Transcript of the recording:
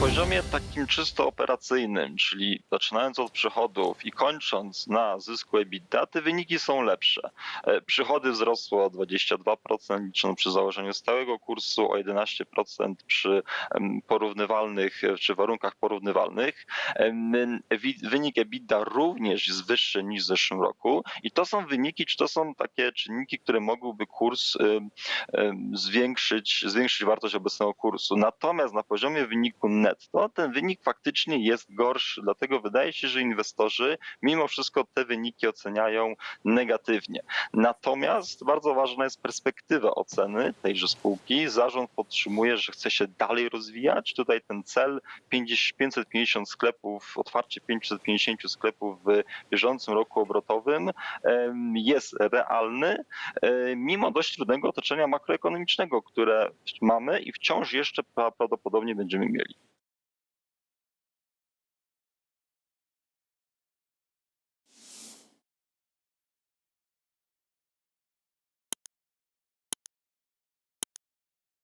poziomie takim czysto operacyjnym, czyli zaczynając od przychodów i kończąc na zysku EBITDA, te wyniki są lepsze. E, Przychody wzrosły o 22%, liczono przy założeniu stałego kursu, o 11% przy porównywalnych, e, czy warunkach porównywalnych. Wynik EBITDA również jest wyższy niż w zeszłym roku i to są wyniki, czy to są takie czynniki, które mogłyby kurs zwiększyć, zwiększyć wartość obecnego kursu. Natomiast na poziomie wyniku netto ten wynik faktycznie jest gorszy, dlatego wydaje się, że inwestorzy mimo wszystko te wyniki oceniają negatywnie. Natomiast bardzo ważna jest perspektywa oceny tejże spółki. Zarząd podtrzymuje, że chce się dalej rozwijać. Tutaj ten cel 50 550 sklepów, otwarcie 550 sklepów w bieżącym roku obrotowym jest realny, mimo dość trudnego otoczenia makroekonomicznego, które mamy i wciąż jeszcze pra- prawdopodobnie będziemy mieli.